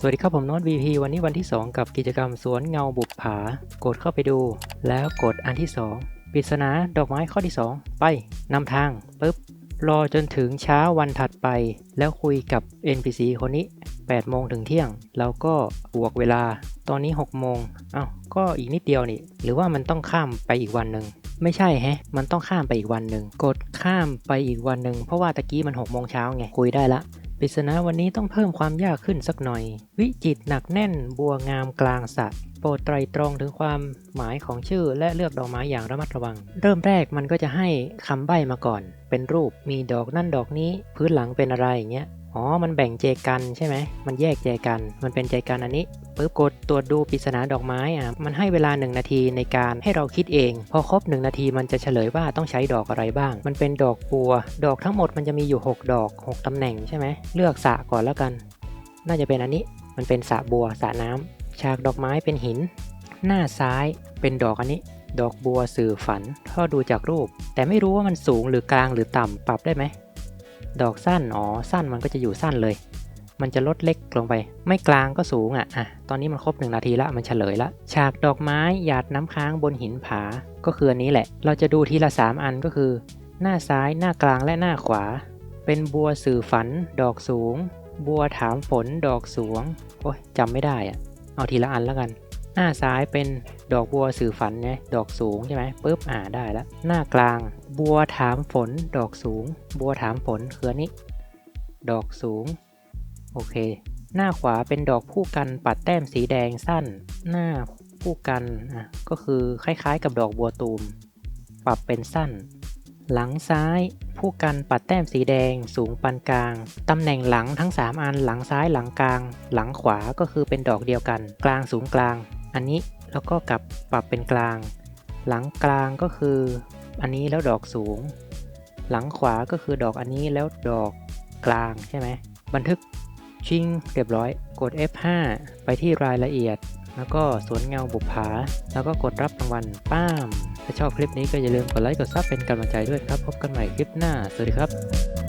สวัสดีครับผมโน้ต VP วันนี้วันที่ 2 กับกิจกรรมสวนเงาบุปผา กดเข้าไปดู แล้วกดอันที่ 2ปริศนาดอกไม้ข้อที่ 2 ไปนำทางปุ๊บ รอจนถึงเช้าวันถัดไป แล้วคุยกับ NPC คนนี้ 8 โมงถึงเที่ยง แล้วก็บวกเวลา ตอนนี้ 6 โมงเอ้าก็อีกนิดเดียวนี่ หรือว่ามันต้องข้ามไปอีกวันหนึ่งไม่ใช่แฮะ มันต้องข้ามไปอีกวันหนึ่งกดข้ามไปอีกวันหนึ่งเพราะว่าตะกี้มัน6โมงเช้าไงคุยได้ละ ปริศนาวันนี้ต้องเพิ่มความยากขึ้นสักหน่อย วิจิตหนักแน่นบัวงามกลางสระโปรดไตรตรองถึงความหมายของชื่อและเลือกดอกไม้อย่างระมัดระวัง เริ่มแรกมันก็จะให้คำใบ้มาก่อน เป็นรูปมีดอกนั่นดอกนี้ พื้นหลังเป็นอะไรอย่างเงี้ย อ๋อ มันแบ่งเจกันใช่ไหม มันแยกเจกัน มันเป็นเจกันอันนี้ปุ๊บกดตรวจดูปริศนาดอกไม้อะ มันให้เวลา 1 นาทีในการให้เราคิดเอง พอครบ 1 นาทีมันจะเฉลยว่าต้องใช้ดอกอะไรบ้าง มันเป็นดอกบัว ดอกทั้งหมดมันจะมีอยู่ 6 ดอก 6ตำแหน่งใช่ไหม เลือกสะก่อนแล้วกัน น่าจะเป็นอันนี้ มันเป็นสะบัวสะน้ำฉากดอกไม้เป็นหิน หน้าซ้ายเป็นดอกอันนี้ ดอกบัวสื่อฝันถ้าดูจากรูป แต่ไม่รู้ว่ามันสูงหรือกลางหรือต่ำปรับได้ไหม ดอกสั้น อ๋อ สั้นมันก็จะอยู่สั้นเลย มันจะลดเล็กลงไป ไม่กลางก็สูงอะ อะ ตอนนี้มันครบหนึ่งนาทีละ มันเฉลยละ ฉากดอกไม้หยาดน้ำค้างบนหินผา ก็คืออันนี้แหละ เราจะดูทีละสามอันก็คือ หน้าซ้าย หน้ากลาง และหน้าขวา เป็นบัวสื่อฝัน ดอกสูง บัวถามฝน ดอกสูง โอ้ยจำไม่ได้อะ เอาทีละอันแล้วกัน หน้าซ้ายเป็นดอกบัวสื่อฝันไงดอกสูงใช่ไหมปุ๊บอ่าได้แล้ว หน้ากลาง บัวถามฝน ดอกสูง บัวถามฝนคืออันนี้ ดอกสูง โอเค หน้าขวาเป็นดอกผู้กันปัดแต้มสีแดงสั้น หน้าผู้กันอะก็คือคล้ายๆกับดอกบัวตูม ปรับเป็นสั้น หลังซ้ายผู้กันปัดแต้มสีแดงสูงปานกลาง ตำแหน่งหลังทั้ง 3 อันหลังซ้ายหลังกลาง หลังขวาก็คือเป็นดอกเดียวกัน กลางสูงกลาง อันนี้แล้วก็กลับปรับเป็นกลาง หลังกลางก็คืออันนี้แล้วดอกสูง หลังขวาก็คือดอกอันนี้แล้วดอกกลางใช่ไหมบันทึกชิงเรียบร้อย กด F5 ไปที่รายละเอียด แล้วก็สวนเงาบุปผา แล้วก็กดรับรางวัลป้าม ถ้าชอบคลิปนี้ก็อย่าลืมกดไลค์กดซับเป็นกำลังใจด้วยครับ พบกันใหม่คลิปหน้า สวัสดีครับ